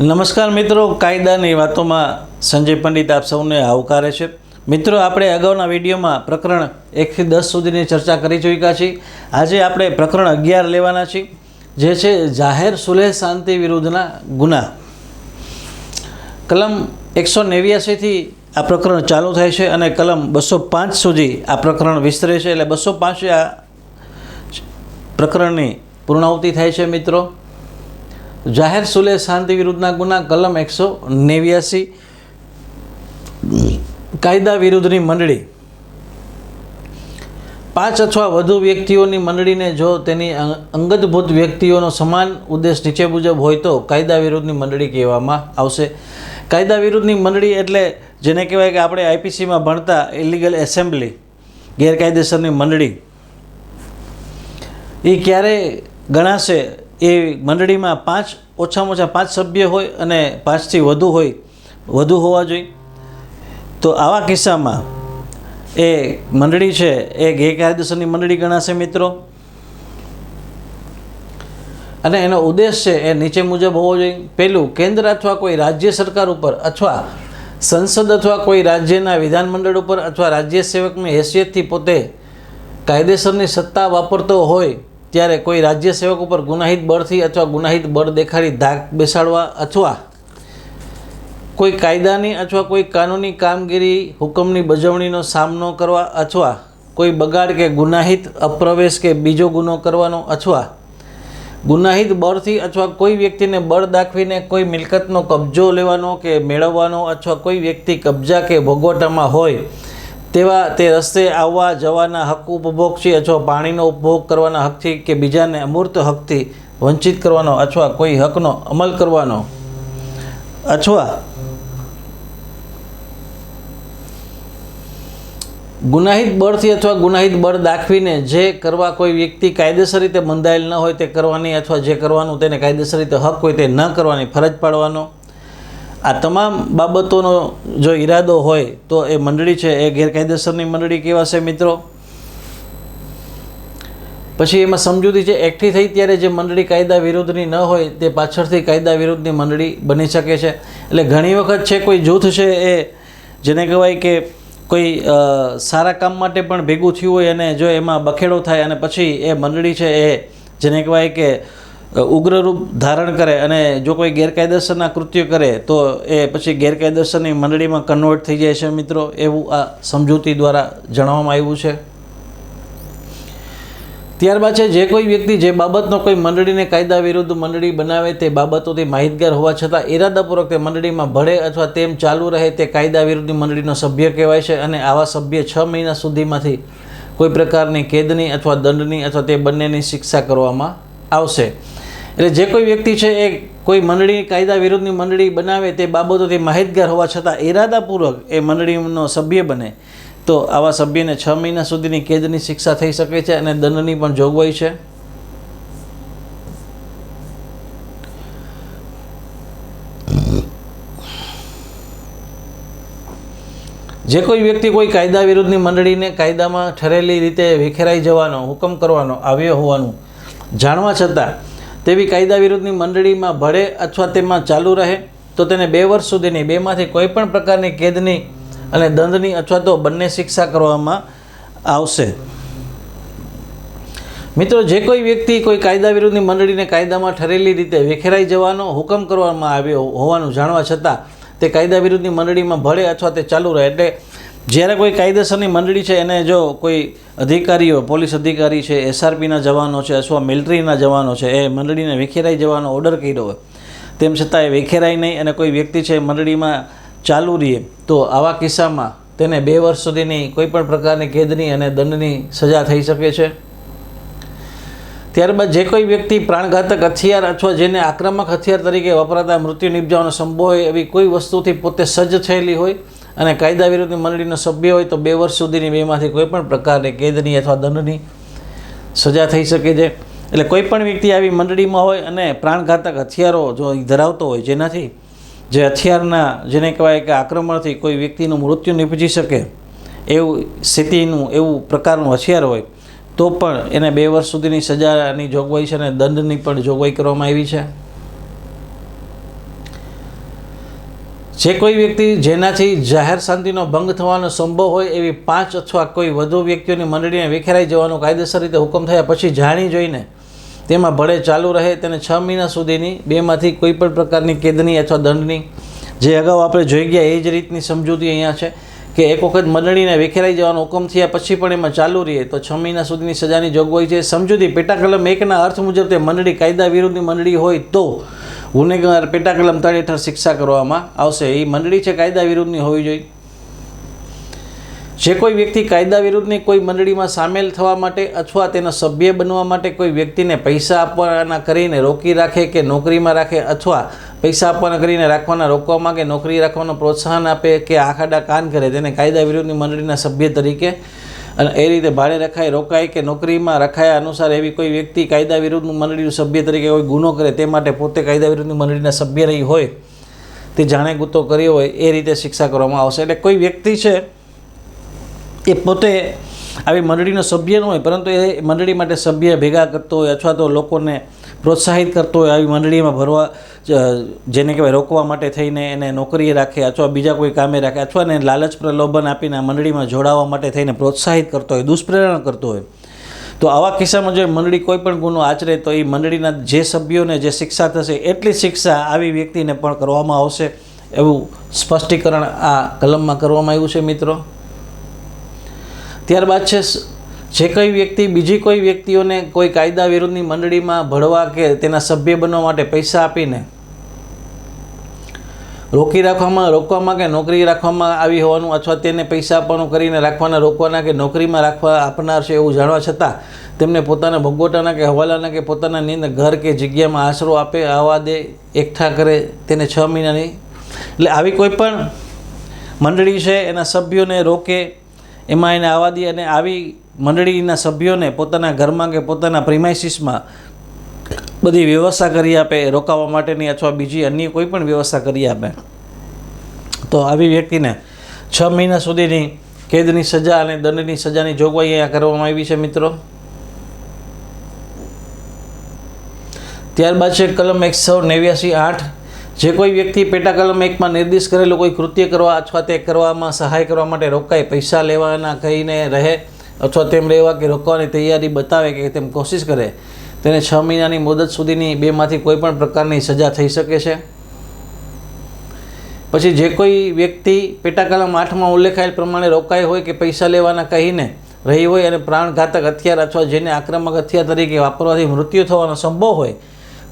નમસ્કાર મિત્રો, કાયદાની વાતોમાં સંજય પંડિત આપ સૌને આવકારે છે. મિત્રો, આપણે અગાઉના વિડીયોમાં પ્રકરણ એકથી દસ સુધીની ચર્ચા કરી ચૂક્યા છીએ. આજે આપણે પ્રકરણ અગિયાર લેવાના છીએ, જે છે જાહેર સુલેહ શાંતિ વિરુદ્ધના ગુના. કલમ એકસો નેવ્યાસીથી આ પ્રકરણ ચાલુ થાય છે અને કલમ બસો પાંચ સુધી આ પ્રકરણ વિસ્તરે છે. એટલે બસો પાંચ આ પ્રકરણની પૂર્ણાવતિ થાય છે, મિત્રો. જાહેર સુલે શાંતિ વિરુદ્ધના ગુના, કલમ એકસો નેવ્યાસી. કાયદા વિરુદ્ધની મંડળી. પાંચ અથવા વધુ વ્યક્તિઓની મંડળીને જો તેની અંગતભૂત વ્યક્તિઓનો સમાન ઉદ્દેશ નીચે મુજબ હોય તો કાયદા વિરુદ્ધની મંડળી કહેવામાં આવશે. કાયદા વિરુદ્ધની મંડળી એટલે જેને કહેવાય કે આપણે આઈપીસીમાં ભણતા ઇલીગલ એસેમ્બલી ગેરકાયદેસરની મંડળી. એ ક્યારે ગણાશે? એ મંડળીમાં પાંચ, ઓછામાં ઓછા પાંચ સભ્ય હોય અને પાંચથી વધુ હોય, વધુ હોવા જોઈએ. તો આવા કિસ્સામાં એ મંડળી છે, એ ગેરકાયદેસરની મંડળી ગણાશે મિત્રો. અને એનો ઉદ્દેશ છે, એ નીચે મુજબ હોવો જોઈએ. પહેલું કેન્દ્ર અથવા કોઈ રાજ્ય સરકાર ઉપર અથવા સંસદ અથવા કોઈ રાજ્યના વિધાનમંડળ ઉપર અથવા રાજ્ય સેવકની હેસિયતથી પોતે કાયદેસરની સત્તા વાપરતો હોય ત્યારે કોઈ રાજ્ય સેવક ઉપર ગુનાહિત બળથી અથવા ગુનાહિત બળ દેખાડી ધાક બેસાડવા અથવા કોઈ કાયદાની અથવા કોઈ કાનૂની કામગીરી, હુકમની બજવણીનો સામનો કરવા અથવા કોઈ બગાડ કે ગુનાહિત અપ્રવેશ કે બીજો ગુનો કરવાનો અથવા ગુનાહિત બળથી અથવા કોઈ વ્યક્તિને બળ દાખવીને કોઈ મિલકતનો કબજો લેવાનો કે મેળવવાનો અથવા કોઈ વ્યક્તિ કબજા કે ભોગવટામાં હોય તેવા તે રસ્તે આવવા જવાના હક ઉપભોગ અથવા પાણીનો ઉપભોગ કરવાના હકથી કે બીજાને અમૂર્ત હકથી વંચિત કરવાનો અથવા કોઈ હકનો અમલ કરવાનો? અથવા ગુનાહિત બળથી અથવા ગુનાહિત બળ દાખવીને જે કરવા કોઈ વ્યક્તિ કાયદેસર રીતે બંધાયેલ ન હોય તે કરવાની અથવા જે કરવાનું તેને કાયદેસર રીતે હક હોય તે ન કરવાની ફરજ પાડવાનો? આ તમામ બાબતોનો જો ઈરાદો હોય તો એ મંડળી છે, એ ગેરકાયદેસરની મંડળી કહેવાશે મિત્રો? પછી એમાં સમજૂતી છે, એકઠી થઈ ત્યારે જે મંડળી કાયદા વિરુદ્ધની ન હોય તે પાછળથી કાયદા વિરુદ્ધની મંડળી બની શકે છે. એટલે ઘણી વખત છે, કોઈ જૂથ છે એ જેને કહેવાય કે કોઈ સારા કામ માટે પણ ભેગું થયું હોય અને જો એમાં બખેડો થાય અને પછી એ મંડળી છે એ જેને કહેવાય કે અ, ઉગ્ર રૂપ ધારણ કરે અને જો કોઈ ગેરકાયદેસરના કૃત્ય કરે તો એ પછી ગેરકાયદેસરની મંડળીમાં કન્વર્ટ થઈ જાય છે મિત્રો. એવું આ સમજૂતી દ્વારા જણાવવામાં આવ્યું છે. ત્યારબાદ છે જે કોઈ વ્યક્તિ જે બાબતનો કોઈ મંડળીને કાયદા વિરુદ્ધ મંડળી બનાવે તે બાબતોથી માહિતગાર હોવા છતાં ઇરાદાપૂર્વક તે મંડળીમાં ભળે અથવા તેમ ચાલુ રહે તે કાયદા વિરુદ્ધ મંડળીનો સભ્ય કહેવાય છે અને આવા સભ્ય છ મહિના સુધીમાંથી કોઈ પ્રકારની કેદની અથવા દંડની અથવા તે બંનેની શિક્ષા કરવામાં આવશે. એટલે જે કોઈ વ્યક્તિ છે એ કોઈ મંડળી, કાયદા વિરુદ્ધની મંડળી બનાવે તે બાબતોથી માહિતગાર હોવા છતાં ઇરાદાપૂર્વક એ મંડળીનો સભ્ય બને. તો આવા સભ્યને છ મહિના સુધીની કેદની શિક્ષા થઈ શકે છે અને દંડની પણ જોગવાઈ છે. જે કોઈ વ્યક્તિ કોઈ કાયદા વિરુદ્ધની મંડળીને કાયદામાં ઠરેલી રીતે વિખેરાઈ જવાનો હુકમ કરવાનો આવ્યો હોવાનું જાણવા છતાં તેવી કાયદા વિરુદ્ધની મંડળીમાં ભળે અથવા તેમાં ચાલુ રહે, તો તેને બે વર્ષ સુધીની, બેમાંથી કોઈ પણ પ્રકારની કેદની અને દંડની અથવા તો બંને શિક્ષા કરવામાં આવશે. મિત્રો, જે કોઈ વ્યક્તિ કોઈ કાયદા વિરુદ્ધની મંડળીને કાયદામાં ઠરેલી રીતે વિખેરાઈ જવાનો હુકમ કરવામાં આવ્યો હોવાનું જાણવા છતાં તે કાયદા વિરુદ્ધની મંડળીમાં ભળે અથવા તે ચાલુ રહે એટલે જ્યારે કોઈ કાયદેસરની મંડળી છે, એને જો કોઈ અધિકારીઓ, પોલીસ અધિકારી છે, એસઆરપીના જવાનો છે અથવા મિલિટરીના જવાનો છે, એ મંડળીને વિખેરાઈ જવાનો ઓર્ડર કર્યો હોય, તેમ છતાં એ વિખેરાય નહીં અને કોઈ વ્યક્તિ છે મંડળીમાં ચાલુ રહીએ તો આવા કિસ્સામાં તેને બે વર્ષ સુધીની કોઈ પણ પ્રકારની કેદની અને દંડની સજા થઈ શકે છે? ત્યારબાદ જે કોઈ વ્યક્તિ પ્રાણઘાતક હથિયાર અથવા જેને આક્રમક હથિયાર તરીકે વપરાતા મૃત્યુ નિપજાવાનો સંભવ હોય એવી કોઈ વસ્તુથી પોતે સજ્જ થયેલી હોય અને કાયદા વિરુદ્ધની મંડળીનો સભ્ય હોય તો બે વર્ષ સુધીની બેમાંથી કોઈ પણ પ્રકારની કેદની અથવા દંડની સજા થઈ શકે છે. એટલે કોઈ પણ વ્યક્તિ આવી મંડળીમાં હોય અને પ્રાણઘાતક હથિયારો જો ધરાવતો હોય જેનાથી, જે હથિયારના, જેને કહેવાય કે આક્રમણથી કોઈ વ્યક્તિનું મૃત્યુ નિપજી શકે એવું સ્થિતિનું, એવું પ્રકારનું હથિયાર હોય, તો પણ એને બે વર્ષ સુધીની સજાની જોગવાઈ છે અને દંડની પણ જોગવાઈ કરવામાં આવી છે. જે કોઈ વ્યક્તિ જેનાથી જાહેર શાંતિનો ભંગ થવાનો સંભવ હોય એવી પાંચ અથવા કોઈ વધુ વ્યક્તિઓની મંડળીને વિખેરાઈ જવાનો કાયદેસર રીતે હુકમ થયા પછી જાણી જોઈને તેમાં ભળે ચાલુ રહે તેને છ મહિના સુધીની બેમાંથી કોઈ પણ પ્રકારની કેદની અથવા દંડની જે અગાઉ આપણે જોઈ ગયા એ જ રીતની સમજૂતી અહીંયા છે કે એક વખત મંડળીને વિખેરાઈ જવાનો હુકમ થયા પછી પણ એમાં ચાલુ રહીએ તો છ મહિના સુધીની સજાની જોગવાઈ છે. સમજૂતી પેટા કલમ એકના અર્થ મુજબ તે મંડળી કાયદા વિરુદ્ધની મંડળી હોય તો ગુનેગાર પેટા કલમ ત્રણ હેઠળ શિક્ષા કરવામાં આવશે. એ મંડળી છે કાયદા વિરુદ્ધની હોવી જોઈએ. જે કોઈ વ્યક્તિ કાયદા વિરુદ્ધની કોઈ મંડળીમાં સામેલ થવા માટે અથવા તેના સભ્ય બનવા માટે કોઈ વ્યક્તિને પૈસા આપવાના કરીને રોકી રાખે કે નોકરીમાં રાખે અથવા પૈસા આપવાના કરીને રાખવાના રોકવામાં કે નોકરી રાખવાનું પ્રોત્સાહન આપે કે આખાડા કાન કરે, તેને કાયદા વિરુદ્ધની મંડળીના સભ્ય તરીકે અને એ રીતે ભાડે રખાય, રોકાય કે નોકરીમાં રખાયા અનુસાર એવી કોઈ વ્યક્તિ કાયદા વિરુદ્ધનું મંડળીનું સભ્ય તરીકે કોઈ ગુનો કરે તે માટે પોતે કાયદા વિરુદ્ધની મંડળીના સભ્ય રહી હોય, તે જાણે ગુતો કર્યો હોય, એ રીતે શિક્ષા કરવામાં આવશે. એટલે કોઈ વ્યક્તિ છે, એ પોતે આવી મંડળીનો સભ્ય ન હોય, પરંતુ એ મંડળી માટે સભ્ય ભેગા કરતો હોય અથવા તો લોકોને પ્રોત્સાહિત કરતો હોય આવી મંડળીમાં ભરવા જેને કહેવાય રોકવા માટે થઈને એને નોકરીએ રાખે અથવા બીજા કોઈ કામે રાખે અથવા એને લાલચ પ્રલોભન આપીને આ મંડળીમાં જોડાવા માટે થઈને પ્રોત્સાહિત કરતો હોય, દુષ્પ્રેરણા કરતો હોય. તો આવા કિસ્સામાં જો મંડળી કોઈ પણ ગુનો આચરે, તો એ મંડળીના જે સભ્યોને જે શિક્ષા થશે, એટલી શિક્ષા આવી વ્યક્તિને પણ કરવામાં આવશે એવું સ્પષ્ટીકરણ આ કલમમાં કરવામાં આવ્યું છે મિત્રો. ત્યારબાદ છે જે કોઈ વ્યક્તિ બીજી કોઈ વ્યક્તિઓને કોઈ કાયદા વિરુદ્ધની મંડળીમાં ભળવા કે તેના સભ્ય બનવા માટે પૈસા આપીને રોકી રાખવામાં, રોકવામાં કે નોકરી રાખવામાં આવી હોવાનું અથવા તેને પૈસા આપવાનું કરીને રાખવાના, રોકવાના કે નોકરીમાં રાખવા આપનાર છે એવું જાણવા છતાં તેમને પોતાના ભગવટાના કે હવાલાના કે પોતાના નિંદ ઘર કે જગ્યામાં આશરો આપે, આવા દે, એકઠા કરે તેને છ મહિનાની. એટલે આવી કોઈ પણ મંડળી છે, એના સભ્યોને રોકે એમાં એને આવવા દે અને આવી મંડળીના સભ્યોને પોતાના ઘરમાં કે પોતાના પ્રિમાઇસીસમાં બધી વ્યવસ્થા કરી આપે, રોકાવા માટેની અથવા બીજી અન્ય કોઈ પણ વ્યવસ્થા કરી આપે. તો આવી વ્યક્તિને છ મહિના સુધીની કેદની સજા અને દંડની સજાની જોગવાઈ અહીંયા કરવામાં આવી છે મિત્રો. ત્યારબાદ છે કલમ એકસો નેવ્યાસી આઠ જે કોઈ વ્યક્તિ પેટા કલમ એકમાં નિર્દેશ કરેલું કોઈ કૃત્ય કરવા અથવા તે કરવામાં સહાય કરવા માટે રોકાય પૈસા લેવાના કહીને રહે અથવા તેમ રહેવા કે રોકવાની તૈયારી બતાવે કે તેમ કોશિશ કરે, તેને છ મહિનાની મુદત સુધીની બેમાંથી કોઈ પણ પ્રકારની સજા થઈ શકે છે? પછી જે કોઈ વ્યક્તિ પેટા કલમ આઠમાં ઉલ્લેખાયેલ પ્રમાણે રોકાય હોય કે પૈસા લેવાના કહીને રહી હોય અને પ્રાણઘાતક હથિયાર અથવા જેને આક્રમક હથિયાર તરીકે વાપરવાથી મૃત્યુ થવાનો સંભવ હોય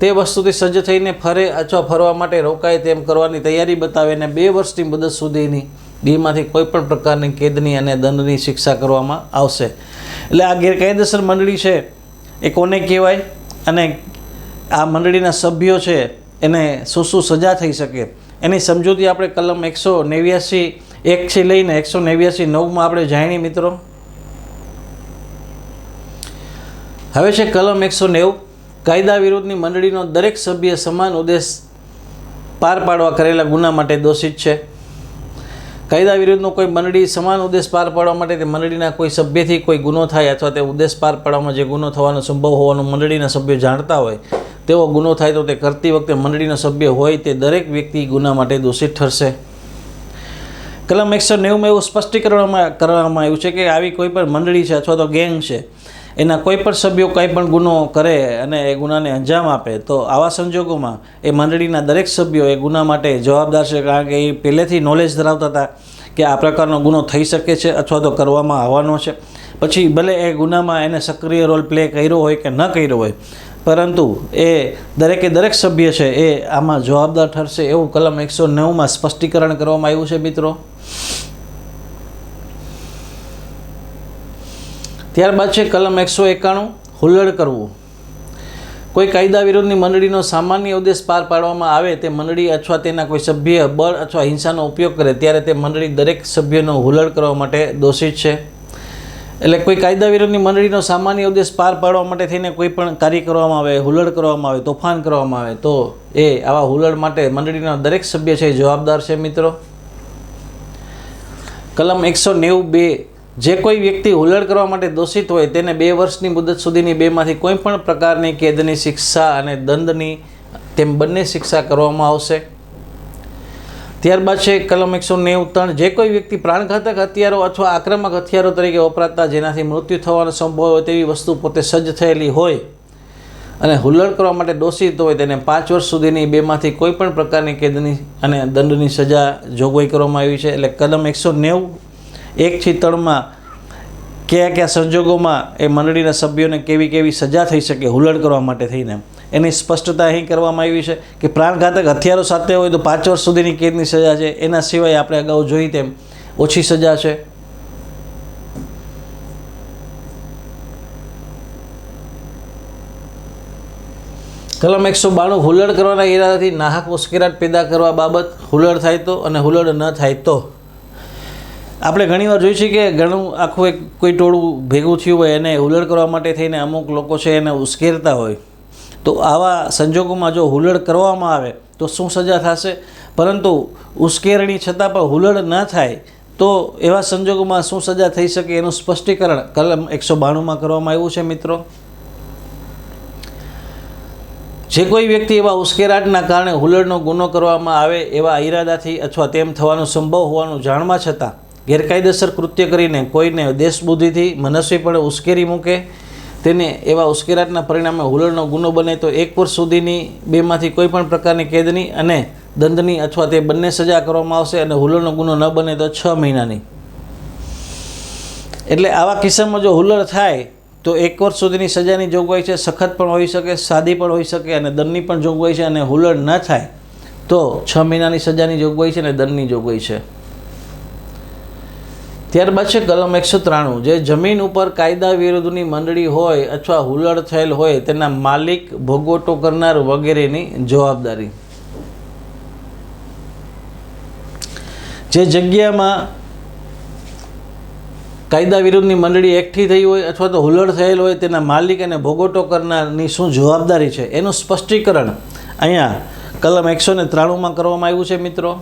તે વસ્તુથી સજ્જ થઈને ફરે, અથવા ફરવા માટે રોકાય તેમ કરવાની તૈયારી બતાવે અને બે વર્ષની મુદત સુધીની બેમાંથી કોઈ પણ પ્રકારની કેદની અને દંડની શિક્ષા કરવામાં આવશે. એટલે આ ગેરકાયદેસર મંડળી છે, એ કોને કહેવાય? અને આ મંડળીના સભ્યો છે, એને શું શું સજા થઈ શકે? એની સમજૂતી આપણે કલમ એકસો નેવ્યાસી, એકથી લઈને એકસો નેવ્યાસી નવમાં આપણે જાણી મિત્રો. હવે છે કલમ એકસો નેવું. કાયદા વિરુદ્ધની મંડળીનો દરેક સભ્ય સમાન ઉદ્દેશ પાર પાડવા કરેલા ગુના માટે દોષિત છે. કાયદા વિરુદ્ધનો કોઈ મંડળી સમાન ઉદ્દેશ પાર પાડવા માટે તે મંડળીના કોઈ સભ્યથી કોઈ ગુનો થાય અથવા તે ઉદ્દેશ પાર પાડવામાં જે ગુનો થવાનો સંભવ હોવાનું મંડળીના સભ્યો જાણતા હોય, તેવો ગુનો થાય તો તે કરતી વખતે મંડળીનો સભ્ય હોય તે દરેક વ્યક્તિ ગુના માટે દોષિત ઠરશે. કલમ એકસો નેવુંમાં એવું સ્પષ્ટીકરણમાં કરવામાં આવ્યું છે કે આવી કોઈ પણ મંડળી છે અથવા તો ગેંગ છે એના કોઈ પણ સભ્યો કંઈ પણ ગુનો કરે અને એ ગુનાને અંજામ આપે, તો આવા સંજોગોમાં એ મંડળીના દરેક સભ્યો એ ગુના માટે જવાબદાર છે. કારણ કે એ પહેલેથી નોલેજ ધરાવતા હતા કે આ પ્રકારનો ગુનો થઈ શકે છે અથવા તો કરવામાં આવવાનો છે. પછી ભલે એ ગુનામાં એને સક્રિય રોલ પ્લે કર્યો હોય કે ન કર્યો હોય, પરંતુ એ દરેકે દરેક સભ્ય છે એ આમાં જવાબદાર ઠરશે એવું કલમ એકસો નવમાં સ્પષ્ટીકરણ કરવામાં આવ્યું છે મિત્રો. ત્યારબાદ છે કલમ એકસો એકાણું, હુલ્લડ કરવું. કોઈ કાયદા વિરોધની મંડળીનો સામાન્ય ઉદ્દેશ પાર પાડવામાં આવે તે મંડળી અથવા તેના કોઈ સભ્ય, બળ અથવા હિંસાનો ઉપયોગ કરે ત્યારે તે મંડળી દરેક સભ્યનો હુલ્લડ કરવા માટે દોષિત છે. એટલે કોઈ કાયદા વિરોધની મંડળીનો સામાન્ય ઉદ્દેશ પાર પાડવા માટે થઈને કોઈ પણ કાર્ય કરવામાં આવે, હુલ્લડ કરવામાં આવે, તોફાન કરવામાં આવે, તો એ આવા હુલ્લડ માટે મંડળીના દરેક સભ્ય છે જવાબદાર છે મિત્રો. કલમ એકસો નેવું બે જે કોઈ વ્યક્તિ હુલ્લડ કરવા માટે દોષિત હોય તેને બે વર્ષની મુદત સુધીની બેમાંથી કોઈ પણ પ્રકારની કેદની શિક્ષા અને દંડની તેમ બંને શિક્ષા કરવામાં આવશે. ત્યારબાદ છે કલમ એકસો નેવું ત્રણ. જે કોઈ વ્યક્તિ પ્રાણઘાતક હથિયારો અથવા આક્રમક હથિયારો તરીકે વપરાતા જેનાથી મૃત્યુ થવાનો સંભવ હોય તેવી વસ્તુ પોતે સજ્જ થયેલી હોય અને હુલ્લડ કરવા માટે દોષિત હોય તેને પાંચ વર્ષ સુધીની બેમાંથી કોઈ પણ પ્રકારની કેદની અને દંડની સજા જોગવાઈ કરવામાં આવી છે. એટલે કલમ એકસો નેવું એકથી ત્રણમાં કયા કયા સંજોગોમાં એ મંડળીના સભ્યોને કેવી કેવી સજા થઈ શકે, હુલડ કરવા માટે થઈને. એની સ્પષ્ટતા અહીં કરવામાં આવી છે કે પ્રાણઘાતક હથિયારો સાથે હોય તો પાંચ વર્ષ સુધીની કેદની સજા છે. એના સિવાય આપણે અગાઉ જોઈ તેમ ઓછી સજા છે. કલમ એકસો બાણું, હુલડ કરવાના ઈરાદાથી નાહક ઉશ્કેરાટ પેદા કરવા બાબત, હુલડ થાય તો અને હુલડ ન થાય તો. આપણે ઘણીવાર જોઈ છે કે ઘણું આખું એક કોઈ ટોળું ભેગું થયું હોય, એને હુલડ કરવા માટે થઈને અમુક લોકો છે એને ઉશ્કેરતા હોય. તો આવા સંજોગોમાં જો હુલડ કરવામાં આવે, તો શું સજા થશે? પરંતુ ઉશ્કેરણી છતાં પણ હુલડ ન થાય, તો એવા સંજોગોમાં શું સજા થઈ શકે એનું સ્પષ્ટીકરણ કલમ એકસો બાણુંમાં કરવામાં આવ્યું છે મિત્રો. જે કોઈ વ્યક્તિ એવા ઉશ્કેરાટના કારણે હુલડનો ગુનો કરવામાં આવે એવા ઈરાદાથી અથવા તેમ થવાનો સંભવ હોવાનું જાણવા છતાં ગેરકાયદેસર કૃત્ય કરીને કોઈને દેશબુદ્ધિથી મનસ્વીપણે ઉશ્કેરી મૂકે, તેને એવા ઉશ્કેરાટના પરિણામે હુલ્લડનો ગુનો બને તો એક વર્ષ સુધીની બેમાંથી કોઈ પણ પ્રકારની કેદની અને દંડની અથવા તે બંને સજા કરવામાં આવશે અને હુલ્લડનો ગુનો ન બને તો છ મહિનાની. એટલે આવા કિસ્સામાં જો હુલળ થાય, તો એક વર્ષ સુધીની સજાની જોગવાઈ છે, સખત પણ હોઈ શકે, સાદી પણ હોઈ શકે અને દંડની પણ જોગવાઈ છે અને હુલ્લડ ન થાય, તો છ મહિનાની સજાની જોગવાઈ છે અને દંડની જોગવાઈ છે. ત્યારબાદ છે કલમ એકસો ત્રાણું. જે જમીન ઉપર કાયદા વિરુદ્ધની મંડળી હોય અથવા હુલડ થયેલ હોય તેના માલિક ભોગવટો કરનાર વગેરેની જવાબદારી. જે જગ્યામાં કાયદા વિરુદ્ધની મંડળી એકઠી થઈ હોય અથવા તો હુલડ થયેલ હોય તેના માલિક અને ભોગવટો કરનારની શું જવાબદારી છે? એનું સ્પષ્ટીકરણ અહીંયા કલમ એકસો ને ત્રાણુંમાં કરવામાં આવ્યું છે મિત્રો.